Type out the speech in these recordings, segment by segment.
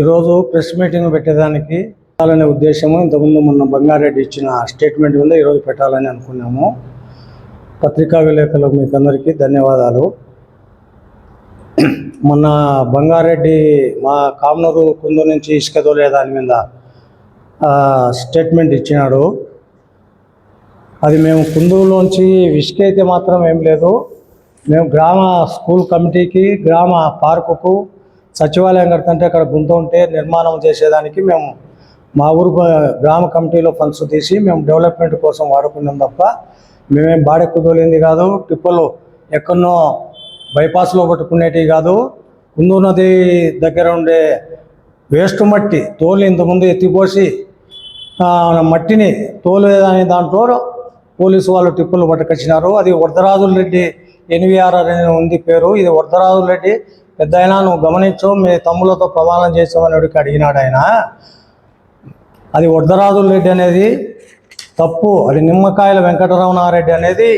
ఈరోజు press meeting పెట్టేదానికి పెట్టాలనే ఉద్దేశము ఇంతకుముందు మొన్న బంగారెడ్డి ఇచ్చిన స్టేట్మెంట్ మీద ఈరోజు పెట్టాలని అనుకున్నాము. పత్రికా విలేకరులకు మీకు అందరికీ ధన్యవాదాలు. మొన్న బంగారెడ్డి మా కామనూరు కుందు నుంచి ఇసుక తోలే దాని మీద స్టేట్మెంట్ ఇచ్చినాడు. అది మేము కుందులోంచి ఇసుక అయితే మాత్రం ఏం లేదు. మేము గ్రామ స్కూల్ కమిటీకి గ్రామ పార్కుకు సచివాలయం కడుతుంటే అక్కడ గుంత ఉంటే నిర్మాణం చేసేదానికి మేము మా ఊరు గ్రామ కమిటీలో ఫండ్స్ తీసి మేము డెవలప్మెంట్ కోసం వాడుకున్నాం తప్ప మేమేం బాడెక్కు తోలింది కాదు. టిప్పలు ఎక్కడనో బైపాస్లో పట్టుకునేటివి కాదు. కుందూ నది దగ్గర ఉండే వేస్ట్ మట్టి తోలు ఇంతకుముందు ఎత్తిపోసి మట్టిని తోలేదనే దాంట్లో పోలీసు వాళ్ళు టిప్పులు పట్టుకొచ్చినారు. అది వరదరాజుల రెడ్డి ఎన్విఆర్ అని ఉంది పేరు. ఇది వరదరాజు రెడ్డి. పెద్ద అయినా నువ్వు గమనించు మీ తమ్ములతో ప్రమాణం చేసామని అడిగి అడిగినాడు ఆయన. అది వరదరాజు రెడ్డి అనేది తప్పు. అది నిమ్మకాయల వెంకటరమణారెడ్డి అనేది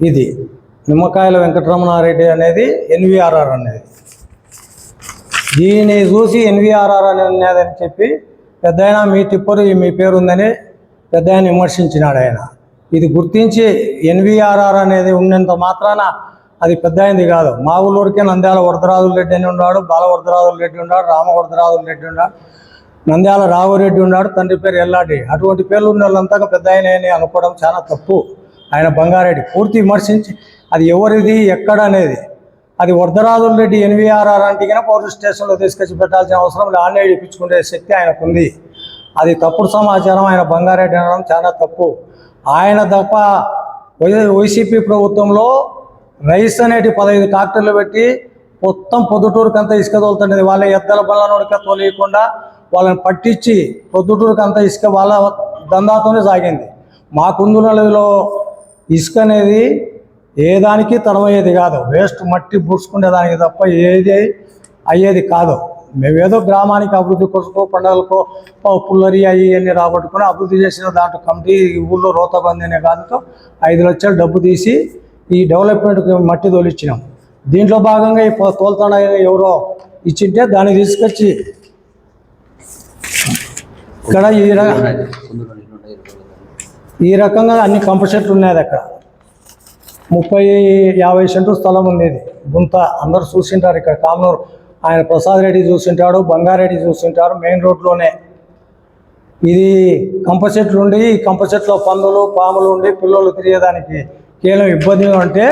ఇది. నిమ్మకాయల వెంకటరమణారెడ్డి అనేది ఎన్విఆర్ఆర్ అనేది. దీన్ని చూసి ఎన్విఆర్ఆర్ అనేది చెప్పి పెద్ద మీ టిప్పరు ఈ మీ పేరు ఉందని పెద్ద ఆయన విమర్శించినాడు ఆయన. ఇది గుర్తించి ఎన్విఆర్ఆర్ అనేది ఉన్నంత మాత్రాన అది పెద్ద అయింది కాదు. మా ఊళ్ళోడికే నంద్యాల వరదరాజుల రెడ్డి అని ఉన్నాడు బాల వరదరాజుల రెడ్డి ఉన్నాడు రామ వరదరాజుల రెడ్డి ఉన్నాడు నంద్యాల రావురెడ్డి ఉన్నాడు తండ్రి పేరు ఎల్లాడి అటువంటి పేర్లు ఉన్న వాళ్ళంతా పెద్ద ఆయన అనుకోవడం చాలా తప్పు. ఆయన బంగారెడ్డి. పూర్తి విమర్శించి అది ఎవరిది ఎక్కడ అనేది. అది వరదరాజుల రెడ్డి ఎన్వీఆర్ఆర్ అంటే కనుక పోలీస్ స్టేషన్లో తీసుకొచ్చి పెట్టాల్సిన అవసరం లేదు. ఆన్లైన్ ఇప్పించుకునే శక్తి ఆయనకుంది. అది తప్పుడు సమాచారం ఆయన బంగారెడ్డి అనడం చాలా తప్పు. ఆయన తప్ప వై- వైసీపీ ప్రభుత్వంలో రైస్ అనేటి పదహైదు ట్రాక్టర్లు పెట్టి మొత్తం పొద్దుటూరుకంతా ఇసుక తోలుతుండేది. వాళ్ళ ఎద్దల బల్లనోడిక తోలియకుండా వాళ్ళని పట్టించి పొద్దుటూరుకంతా ఇసుక వాళ్ళ దందాతోనే సాగింది. మా కుందులలో ఇసుక అనేది ఏ దానికి తడమయ్యేది కాదు. వేస్ట్ మట్టి పూసుకునే దానికి తప్ప ఏది అయ్యేది కాదు. మేమేదో గ్రామానికి అభివృద్ధి కొరకు పండుగలకో పుల్లరి అవి అన్నీ రాబట్టుకుని అభివృద్ధి చేసిన దాంట్లో కమిటీ ఊళ్ళో రోతబంది అనే కాదుతో ఐదు లక్షలు డబ్బు తీసి ఈ డెవలప్మెంట్కి మట్టి తోలిచ్చినాం. దీంట్లో భాగంగా ఈ తోలుతాడ ఎవరో ఇచ్చింటే దాన్ని తీసుకొచ్చి ఇక్కడ ఈ ఈ రకంగా అన్ని కంపల్సెట్లు ఉన్నాయి అక్కడ. ముప్పై యాభై సెంటు స్థలం ఉండేది. గుంత అందరు చూసింటారు ఇక్కడ. కామనూరు ఆయన ప్రసాద్ రెడ్డి చూసింటాడు బంగారెడ్డి చూసింటారు మెయిన్ రోడ్లోనే. ఇది కంప చెట్లు ఉండి ఈ కంపసెట్లో పందులు పాములు ఉండి పిల్లలు తిరిగేదానికి కేవలం ఇబ్బందులు ఉంటే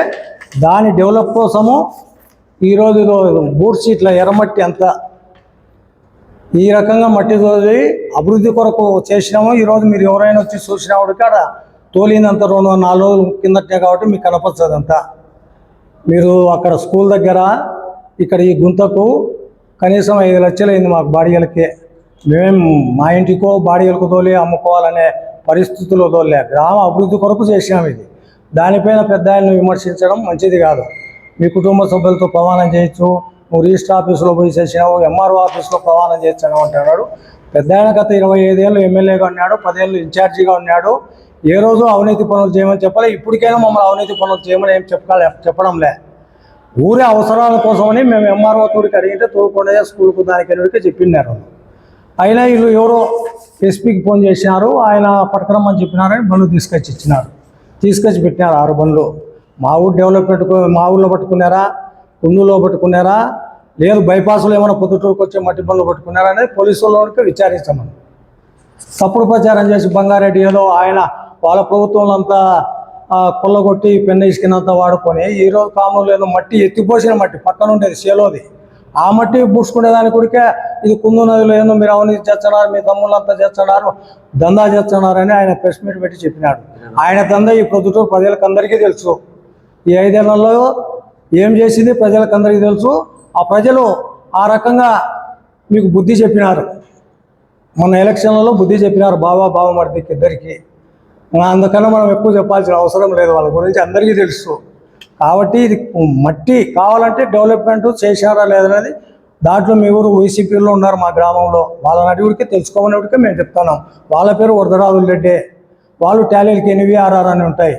దాని డెవలప్ కోసము ఈరోజు బూట్ ఇట్లా ఎర్రమట్టి అంతా. ఈ రకంగా మట్టి తోలి అభివృద్ధి కొరకు చేసినాము. ఈరోజు మీరు ఎవరైనా వచ్చి చూసినప్పుడు కాడ తోలినంత రెండు నాలుగు రోజులు కిందటే కాబట్టి మీకు కనపడుతుంది మీరు అక్కడ స్కూల్ దగ్గర ఇక్కడ ఈ గుంతకు కనీసం ఐదు లక్షలు అయింది మాకు బాడిగలకే. మేము మా ఇంటికో బాడిగలకు తోలి అమ్ముకోవాలనే పరిస్థితుల్లో తోలే. గ్రామ అభివృద్ధి కొరకు చేసినాం ఇది. దానిపైన పెద్ద ఆయన్ని విమర్శించడం మంచిది కాదు. మీ కుటుంబ సభ్యులతో ప్రమాణం చేయొచ్చు నువ్వు రిజిస్టర్ ఆఫీసులో పోయి చేసినావు ఎంఆర్ఓ ఆఫీస్లో ప్రమాణం చేయొచ్చు అంటున్నాడు. పెద్ద ఆయన గత ఇరవై ఐదేళ్ళు ఎమ్మెల్యేగా ఉన్నాడు పదేళ్ళు ఇన్ఛార్జిగా ఉన్నాడు. ఏ రోజు అవినీతి పనులు చేయమని చెప్పాలి ఇప్పటికైనా మమ్మల్ని అవినీతి పనులు చేయమని ఏం చెప్పాలి చెప్పడంలే. ఊరి అవసరాల కోసమని మేము ఎంఆర్ఓ తోడికి అడిగితే తోడుకొండ స్కూల్కు దానికి అడిగితే చెప్పినారు అయినా వీళ్ళు ఎవరో ఎస్పీకి ఫోన్ చేసినారు ఆయన పట్టుకురమ్మని చెప్పినారని బండ్లు తీసుకొచ్చి ఇచ్చినారు. తీసుకొచ్చి పెట్టినారు ఆరు బండ్లు. మా ఊరు డెవలప్మెంట్ మా ఊళ్ళో పట్టుకున్నారా? కుందులో పట్టుకున్నారా? లేదు బైపాస్లో ఏమైనా పొద్దుటూరుకు వచ్చే మట్టి బండ్లు పట్టుకున్నారా అనేది పోలీసు విచారిస్తామని తప్పుడు ప్రచారం చేసి బంగారెడ్డి ఏదో ఆయన వాళ్ళ ప్రభుత్వంలో అంతా కొల్లగొట్టి పెన్న ఇసుకినంత వాడుకొని ఈరోజు కామంలో ఏదో మట్టి ఎత్తిపోసిన మట్టి పక్కన ఉండేది చేలోది ఆ మట్టి పూసుకునే దాని కొడికే ఇది కుందు నదిలో ఏదో మీరు అవినీతి చేస్తున్నారు మీ తమ్ముళ్ళంతా చేస్తున్నారు దందా చేస్తున్నారని ఆయన ప్రెస్ మీట్ పెట్టి చెప్పినాడు. ఆయన దందా ఈ ప్రొద్దుటూరు ప్రజలకందరికీ తెలుసు. ఈ ఐదేళ్ళలో ఏం చేసింది ప్రజలకందరికీ తెలుసు. ఆ ప్రజలు ఆ రకంగా మీకు బుద్ధి చెప్పినారు. మొన్న ఎలక్షన్లలో బుద్ధి చెప్పినారు బాబా బావమర్దికి ఇద్దరికి. అందుకన్నా మనం ఎక్కువ చెప్పాల్సిన అవసరం లేదు. వాళ్ళ గురించి అందరికీ తెలుసు. కాబట్టి ఇది మట్టి కావాలంటే డెవలప్మెంట్ చేశారా లేదనేది దాంట్లో మీ ఊరు వైసీపీలో ఉన్నారు మా గ్రామంలో. వాళ్ళ అడిగితే తెలుసుకోమని మేము చెప్తున్నాం. వాళ్ళ పేరు వరదరాజుల రెడ్డి. వాళ్ళు టాలెంట్కి ఎన్విఆర్ఆర్ అని ఉంటాయి.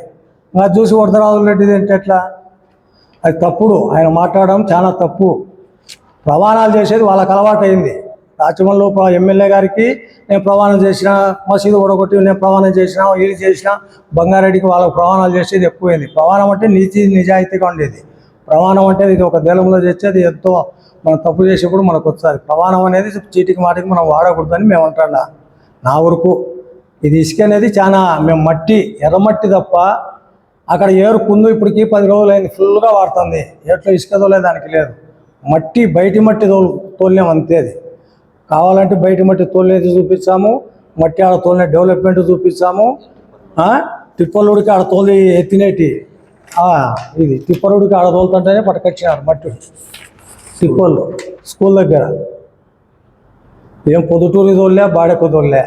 ఇంకా చూసి వరదరాజుల రెడ్డిది అంటే ఎట్లా అది తప్పుడు. ఆయన మాట్లాడడం చాలా తప్పు. రవాణాలు చేసేది వాళ్ళకి అలవాటు అయింది ఎమ్మెల్యే గారికి నేను ప్రమాణం చేసిన మసీదు ఓడగొట్టి నేను ప్రమాణం చేసిన ఇది చేసిన బంగారెడ్డికి వాళ్ళకి ప్రమాణాలు చేసేది ఎక్కువైంది. ప్రమాణం అంటే నీతి నిజాయితీగా ఉండేది. ప్రమాణం అంటే ఇది ఒక దేలంలో చేసేది ఎంతో మనం తప్పు చేసేప్పుడు మనకు వస్తుంది. ప్రమాణం అనేది చీటికి మాటికి మనం వాడకూడదని మేము అంటాడా నా వరకు ఇది ఇసుక అనేది చాలా మేము మట్టి ఎర్రమట్టి తప్ప అక్కడ ఏరుకుందు ఇప్పటికి పది రోజులు అయింది ఫుల్గా వాడుతుంది. ఎట్లా ఇసుక తోలే దానికి లేదు. మట్టి బయటి మట్టి తోలు తోలినాం అంతే అది. కావాలంటే బయట మట్టి తోలినది చూపించాము మట్టి ఆడ తోలిన డెవలప్మెంట్ చూపించాము ఆ, తిప్పలుడికి ఆడ తోలి ఎత్తినేటి. ఇది తిప్పలుడికి ఆడ తోలుతుంటేనే పట్టుకొచ్చినారు మట్టి. తిప్పలు స్కూల్ దగ్గర. ఏం పొద్దుటూరి తోలే బాడెకు తోలే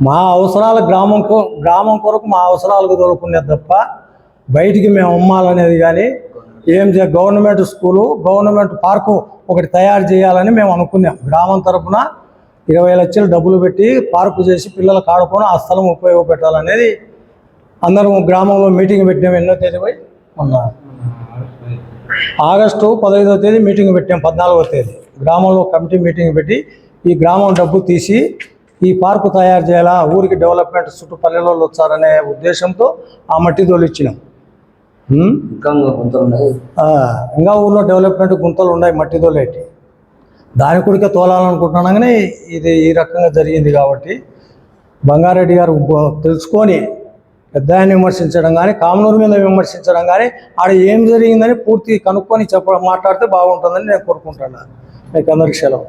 మా అవసరాల గ్రామం కో గ్రామం కొరకు మా అవసరాలకు తోలుకునేది తప్ప బయటికి మేము అమ్మాలనేది కానీ ఏం చే గవర్నమెంట్ స్కూలు గవర్నమెంట్ పార్కు ఒకటి తయారు చేయాలని మేము అనుకున్నాం. గ్రామం తరఫున ఇరవై లక్షలు డబ్బులు పెట్టి పార్కు చేసి పిల్లలకు ఆడుకొని ఆ స్థలం ఉపయోగపెట్టాలనేది అందరం గ్రామంలో మీటింగ్ పెట్టినాం. ఎన్నో తేదీ పోయి? మొన్న. ఆగస్టు పదహైదవ తేదీ మీటింగ్ పెట్టాం పద్నాలుగో తేదీ. గ్రామంలో కమిటీ మీటింగ్ పెట్టి ఈ గ్రామం డబ్బు తీసి ఈ పార్కు తయారు చేయాలా ఊరికి డెవలప్మెంట్ చుట్టూ పల్లెల్లో వచ్చారనే ఉద్దేశంతో ఆ మట్టి తోలిచ్చినాం ఇంకా ఊర్లో డెవలప్మెంట్ గుంతలు ఉన్నాయి మట్టి తోలేటి దాని కొరికే తోలాలనుకుంటున్నాం కానీ ఇది ఈ రకంగా జరిగింది కాబట్టి బంగారెడ్డి గారు తెలుసుకొని పెద్ద ఆయన విమర్శించడం కానీ కామనూరు మీద విమర్శించడం కానీ ఆడ ఏం జరిగిందని పూర్తి కనుక్కొని చెప్ప మాట్లాడితే బాగుంటుందని నేను కోరుకుంటున్నాను. మీకు అందరికి సెలవు.